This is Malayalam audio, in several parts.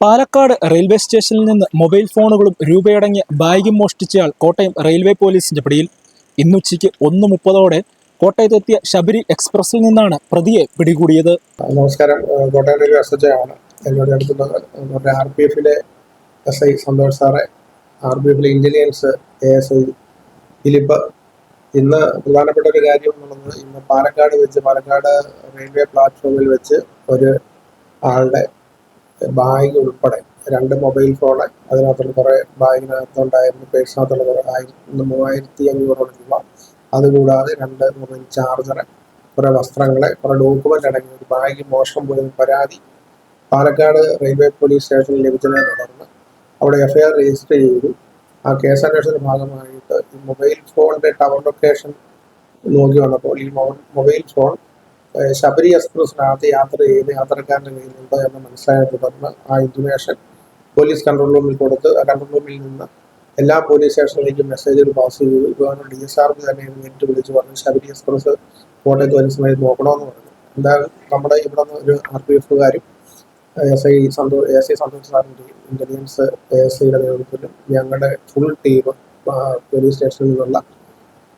പാലക്കാട് റെയിൽവേ സ്റ്റേഷനിൽ നിന്ന് മൊബൈൽ ഫോണുകളും രൂപയടങ്ങിയ ബാഗും മോഷ്ടിച്ചയാൾ കോട്ടയം റെയിൽവേ പോലീസിന്റെ പിടിയിൽ. ഇന്നുച്ചയ്ക്ക് ഒന്ന് മുപ്പതോടെ കോട്ടയത്തെത്തിയ ശബരി എക്സ്പ്രസിൽ നിന്നാണ് പ്രതിയെ പിടികൂടിയത്. നമസ്കാരം. കോട്ടയം റെയിൽവേ എസ് എച്ച് ആണ് എന്നോട് അടുത്തുള്ളത് ആർ പി എഫിലെ എസ് ഐ സന്തോഷ് സാറെ ആർ പി എഫിലെ intelligence A S I Philip ഇന്ന് പ്രധാനപ്പെട്ട ഒരു കാര്യം എന്നുള്ളത് ഇന്ന് പാലക്കാട് വെച്ച് പാലക്കാട് റെയിൽവേ പ്ലാറ്റ്ഫോമിൽ വെച്ച് ഒരു ആളുടെ ബാഗ് ഉൾപ്പെടെ രണ്ട് മൊബൈൽ ഫോണ് അതിനകത്തുള്ള കുറേ ബാഗിനകത്തുണ്ടായിരുന്നു പേഴ്സിനകത്തുള്ള കുറേ ആയിരത്തി മൂവായിരത്തി അഞ്ഞൂറോളം രൂപ. അതുകൂടാതെ രണ്ട് മൊബൈൽ ചാർജർ കുറേ വസ്ത്രങ്ങൾ കുറേ ഡോക്യുമെന്റ് അടങ്ങിയ ഒരു ബാഗ് മോഷണം പോയ പരാതി പാലക്കാട് റെയിൽവേ പോലീസ് സ്റ്റേഷനിൽ ലഭിച്ചതിനെ തുടർന്ന് അവിടെ എഫ്ഐആർ രജിസ്റ്റർ ചെയ്തു. ആ കേസന്വേഷണത്തിന്റെ ഭാഗമായിട്ട് ഈ മൊബൈൽ ഫോണിന്റെ ടവർ ലൊക്കേഷൻ നോക്കി വന്നപ്പോൾ ഈ മൊബൈൽ ഫോൺ ശബരി എക്സ്പ്രസിനകത്ത് യാത്ര ചെയ്ത് യാത്രക്കാരന്റെ കയ്യിലുണ്ട് എന്ന് മനസ്സിലായ തുടർന്ന് ആ ഇൻഫർമേഷൻ പോലീസ് കൺട്രോൾ റൂമിൽ കൊടുത്ത് ആ കൺട്രോൾ റൂമിൽ നിന്ന് എല്ലാ പോലീസ് സ്റ്റേഷനിലേക്കും മെസ്സേജ് പാസ് ചെയ്തു. ഗവർണർ ഡി എസ് ആർക്ക് തന്നെ നേരിട്ട് വിളിച്ച് പറഞ്ഞു ശബരി എക്സ്പ്രസ് കോട്ടയത്ത് വരുന്ന സമയത്ത് നോക്കണമെന്ന് പറഞ്ഞു. എന്തായാലും നമ്മുടെ ഇവിടെ നിന്ന് ഒരു R P എഫുകാരും S I Santhosh S I Santhosh സാറിന്റെയും A S ഐയുടെ നേതൃത്വത്തിലും ഞങ്ങളുടെ ഫുൾ ടീം പോലീസ് സ്റ്റേഷനിൽ നിന്നുള്ള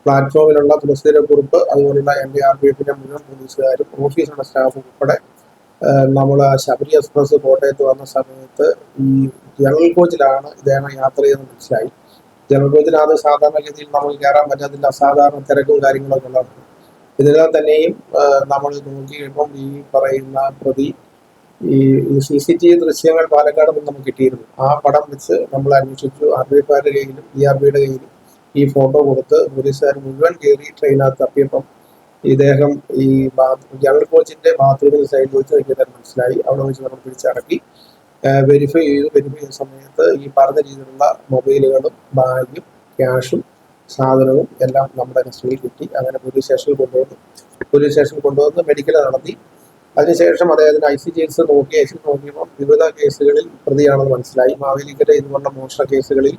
പ്ലാറ്റ്ഫോമിലുള്ള തുളസീര കുറിപ്പ് അതുപോലുള്ള എൻ ഡി ആർ പി എഫിന്റെ മുഴുവൻ പോലീസുകാരും ഓഫീസിലുള്ള സ്റ്റാഫ് ഉൾപ്പെടെ. നമ്മൾ ശബരി എക്സ്പ്രസ് കോട്ടയത്ത് വന്ന സമയത്ത് ഈ ജനറൽ കോച്ചിലാണ് ഇദ്ദേഹം യാത്ര ചെയ്യുന്നത് മനസ്സിലായി. ജനറൽ കോച്ചിനകത്ത് സാധാരണഗതിയിൽ നമ്മൾ കയറാൻ പറ്റാത്തില്ല അസാധാരണ തിരക്കും കാര്യങ്ങളൊക്കെ ഉള്ളതാണ് ഇതിനാൽ തന്നെയും നമ്മൾ നോക്കി നോക്കിയപ്പം ഈ പറയുന്ന പ്രതി ഈ സി സി ടി വി ദൃശ്യങ്ങൾ പാലക്കാട് നിന്ന് നമുക്ക് കിട്ടിയിരുന്നു. ആ പടം വെച്ച് നമ്മൾ അന്വേഷിച്ചു. ആർ ബി പാരുടെ കയ്യിലും ഡി ആർ ബിയുടെ കയ്യിലും ഈ ഫോട്ടോ കൊടുത്ത് പോലീസുകാർ മുഴുവൻ കയറി ട്രെയിനകത്ത് തപ്പിയപ്പം ഇദ്ദേഹം ഈ ജനറൽ കോച്ചിന്റെ ബാത്റൂമിന് സൈഡിൽ വെച്ച് നിൽക്കുന്നത് മനസ്സിലായി. അവിടെ വെച്ച് നമ്മൾ പിടിച്ചടക്കി. വെരിഫൈ ചെയ്തു. വെരിഫൈ ചെയ്ത സമയത്ത് ഈ പറഞ്ഞ രീതിയിലുള്ള മൊബൈലുകളും ബാഗും ക്യാഷും സാധനവും എല്ലാം നമ്മുടെ കസ്റ്റഡിയിൽ കിട്ടി. അങ്ങനെ പോലീസ് സ്റ്റേഷനിൽ കൊണ്ടുവന്നു. പോലീസ് സ്റ്റേഷനിൽ കൊണ്ടുവന്ന് മെഡിക്കൽ നടത്തി. അതിനുശേഷം അദ്ദേഹത്തിന് ഐ സി കേസ് നോക്കി. ഐ സി നോക്കിയപ്പോൾ വിവിധ കേസുകളിൽ പ്രതിയാണെന്ന് മനസ്സിലായി. മാവേലിക്കര ഇതുപോലുള്ള മോഷണ കേസുകളിൽ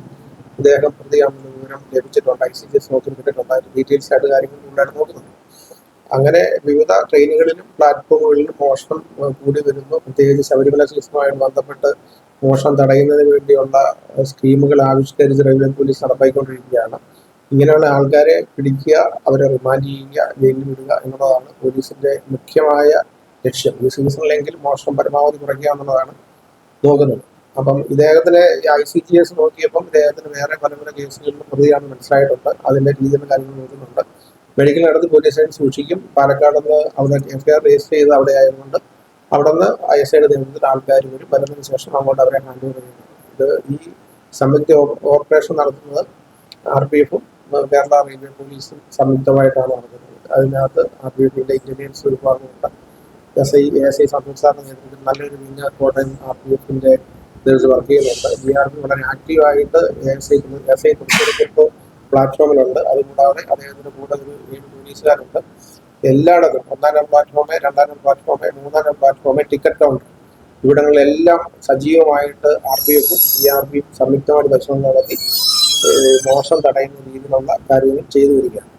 ഇദ്ദേഹം പ്രതിയാണെന്ന് വിവരം ലഭിച്ചിട്ടുണ്ട് ഐ സി കേസ് നോക്കി കിട്ടിയിട്ടുണ്ടായിരുന്നു ഡീറ്റെയിൽസ് ആയിട്ട് കാര്യങ്ങൾ കൂടുതലായിട്ട് നോക്കുന്നുണ്ട്. അങ്ങനെ വിവിധ ട്രെയിനുകളിലും പ്ലാറ്റ്ഫോമുകളിലും മോഷണം കൂടി വരുന്നു. പ്രത്യേകിച്ച് ശബരിമല സീസണുമായിട്ട് ബന്ധപ്പെട്ട് മോഷണം തടയുന്നതിന് വേണ്ടിയുള്ള സ്കീമുകൾ ആവിഷ്കരിച്ച് റെയിൽവേ പോലീസ് നടപ്പാക്കിക്കൊണ്ടിരിക്കുകയാണ് ഇങ്ങനെയുള്ള ആൾക്കാരെ പിടിക്കുക അവരെ റിമാൻഡ് ചെയ്യുക ജയിലിൽ വിടുക എന്നുള്ളതാണ് പോലീസിന്റെ മുഖ്യമായ ലക്ഷ്യം. ഈ സീസണിലെങ്കിൽ മോഷണം പരമാവധി കുറയ്ക്കുക എന്നുള്ളതാണ് നോക്കുന്നത്. അപ്പം ഇദ്ദേഹത്തിന് ഐ സി ജി എസ് നോക്കിയപ്പം ഇദ്ദേഹത്തിന് വേറെ പല പല കേസുകളിലും പ്രതിയാണ് മനസ്സിലായിട്ടുണ്ട്. അതിന്റെ രീതിയിൽ കാര്യങ്ങൾ നോക്കുന്നുണ്ട്. മെഡിക്കൽ നടത്തി പോലീസ് സ്റ്റേഷൻ സൂക്ഷിക്കും. പാലക്കാട് നിന്ന് അവിടെ എഫ്ഐആർ രജിസ്റ്റർ ചെയ്ത് അവിടെ ആയതുകൊണ്ട് അവിടെ നിന്ന് ഐ എസ് ഐയുടെ നിയമത്തിൽ ആൾക്കാർ വരും. വരുന്നതിന് ശേഷം അങ്ങോട്ട് അവരെ ഹാൻഡ് ഓവർ ചെയ്യുന്നു. ഇത് ഈ സംയുക്ത ഓപ്പറേഷൻ നടത്തുന്നത് ആർ പി എഫും കേരള റെയിൽവേ പോലീസും സംയുക്തമായിട്ടാണ് നടത്തുന്നത്. അതിനകത്ത് ആർ പി എഫിന്റെ ഇന്റലിജൻസ് വിഭാഗമുണ്ട് എസ് ഐ എസ് ഐ സംയുക്ത നേതൃത്വത്തിൽ നല്ലൊരു വിങ് കോട്ടയം ആർ പി എഫിന്റെ വർക്ക് ചെയ്യുന്നുണ്ട് ജി ആർ പി വളരെ ആക്റ്റീവായിട്ട് എസ് ഐ എസ് ഐ തൃശ്ശൂരിപ്പോ പ്ലാറ്റ്ഫോമിലുണ്ട് അതുകൂടാതെ അദ്ദേഹത്തിന്റെ കൂടെ ഒരു ഏഴ് പോലീസുകാരുണ്ട് എല്ലായിടത്തും ഒന്നാം നമ്പർ പ്ലാറ്റ്ഫോമെ രണ്ടാം നമ്പർ പ്ലാറ്റ്ഫോമെ മൂന്നാം നമ്പർ പ്ലാറ്റ്ഫോമെ ടിക്കറ്റ് കൗണ്ടർ ഇവിടങ്ങളിലെല്ലാം സജീവമായിട്ട് ആർ പി എഫും ജി ആർ പിയും സംയുക്തമായിട്ട് പരിശോധന നടത്തി മോശം തടയുന്ന രീതിയിലുള്ള കാര്യങ്ങൾ ചെയ്തു വരികയാണ്